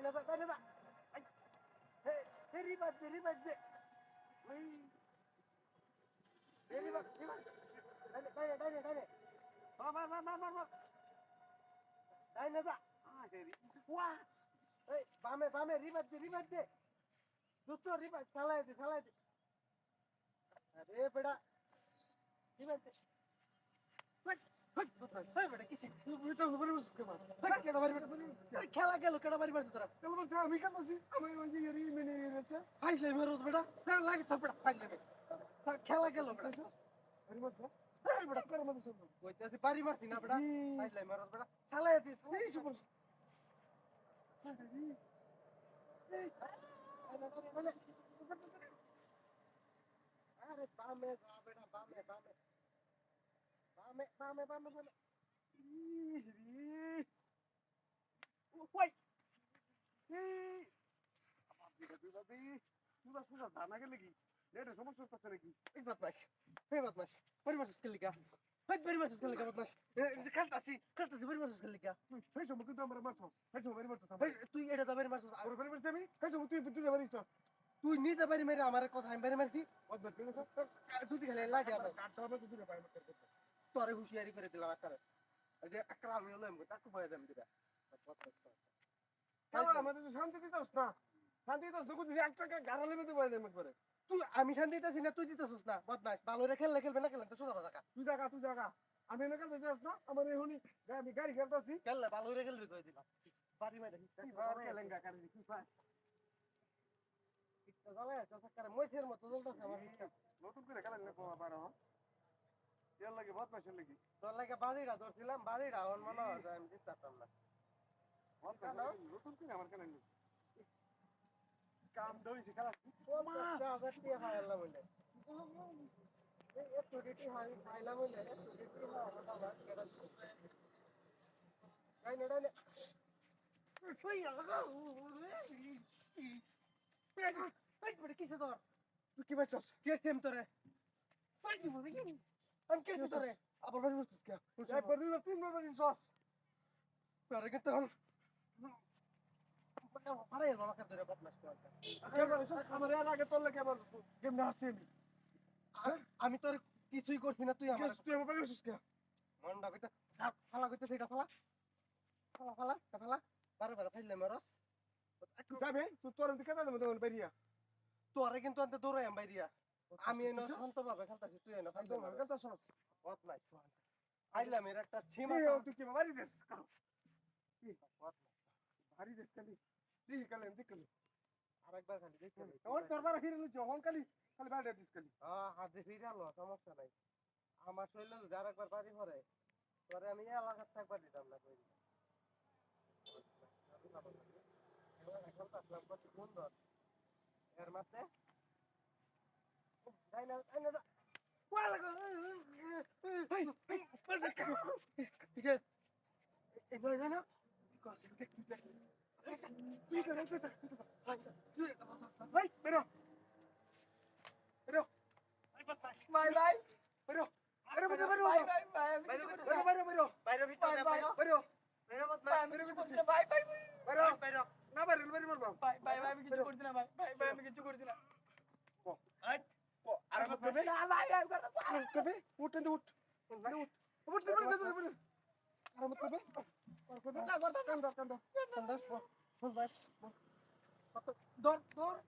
Merhaba, merhaba. Ay. Veri bak, veri bak. Ay. Veri bak, veri bak. Dale, dale, dale, dale. Bak, bak, bak, bak, bak. Dale, bak. Ah, veri. Wah. Ay, bame, bame, ribat de, ribat de. Tuttu, ribat, salay de, salay de. अरे बेटा ठीक है but খেলা গেল কেডা বাড়ি বাড়ি তোরা আমি কাঁদছি আমি মেনে নিয়েছে ফাইলে মেরো বেটা লাগে তো বেটা ফাইলে খেলা গেল বেটা শুনব কইতাছি বাড়ি মারতি না বেটা ই। ফাইলে বেটা চালাই দিস এই সুপার আরে বামে যা বেটা বামে বামে গেলে কি সমস্যা হচ্ছে নাকি এই এই কিন্তু আমরা মারছো সেই সময় বাড়ি মারছো। ভাই তুই নিজে বাড়ি মেরে আমার কথা আমি বাড়ি মারছি। তুই খেলে লাগে কাটতে হবে তোরে হুঁশিয়ারি করে দিলাম একটা যে একটা আমি হলো এমন তাকে ভয় দেম দিবা। কারণ আমাদের তো শান্তি দিতেছ না? শান্তি দিতেছ না কিন্তু গাড়ালে মধ্যে বয়ে দেয় একবারে। তুই আমি শান্তি দিতেছি না তুই দিতেছিস না বদমাস। ভালো রে খেললে খেলবে না খেললে তো সোজা তুই জায়গা তুই জায়গা আমি এনে কাছে যাস না আমার এখনই আমি গাড়ি খেলতেছি। খেললে ভালো রে খেলবি কই দিলাম। বাড়ি মেরে লেঙ্গা গাড়ি কি পায় ইচ্ছা জ্বালায় মতো জ্বলতেছে আমার নতুন করে খেলেন না এর লাগে বহুত পয়সা লাগি তোর লাগে বাড়িটা ধরছিলাম বাড়িটা আমার মনে হয় যে আমি জিততে পারতাম না বহুত পয়সা লাগি। নতুন করে আমার খেলেন কাম দইছি খেলা পঞ্চাশটা হাজার টাকা পাইলাম বলে এই একটু ডিটি হয় পাইলাম বলে একটু ডিটি হয় আমার বাবা কেডা গাই না ডাইনে কিসে তোর তুই কি পাইছস কেসে আমি তোরে আমি কেসে তোরে আবার বাড়ি বসছিস কে একবার দুইবার তিনবার বাড়ি সস তোরে কিন্তু এখন পাড়াই আমাকে ধরে বদমাস করে কে আমার এর আগে তোর লাগে আবার গেম না আমি। আমি তোর কিছুই করছি না তুই আমার তুই আমার বাড়ি বসছিস কে মনটা কইতে ফালা কইতে সেটা ফালা। ফালা ফালা ফালা। বারে বারে ফাইলে মারস যাবে? তুই তোর দিকে কেন মধ্যে বাড়িয়া তোরে কিন্তু আনতে দৌড়াই বাইরিয়া আমি এনে শান্ত ভাবে খেলতাছি তুই এনে ফাইলে কথা শোনস বদ নাই। আইলাম এর একটা সীমা তুই কি বাড়ি দেশ কারও বদ নাই। বাড়ি দেশ খালি। দিহি কালে এমনি কালে আরেকবার খালি দেখতে। ওর দরবার ফিরে লুচি হন খালি খালি বাড়ি দিস খালি। হ্যাঁ হাতে ফিরে আলো সমস্যা নাই। আমার শরীরে যদি আর একবার বাড়ি ভরে তোরে আমি এলাকার থাকবার দিতাম না কই। এখন তো আসলাম কত সুন্দর এর মাঝে না ভাই বেরো বেরো মারবা বাই বাই আমি কিছু করছি না বাই বাই বাই আমি কিছু করছি না দেবে? না আর কবে উঠ তে উঠ উঠ। উঠ। তে বেরো বেরো আর মত দেবে? আর কবে না করতে কান্দা কান্দা। বস বস বস। দর দর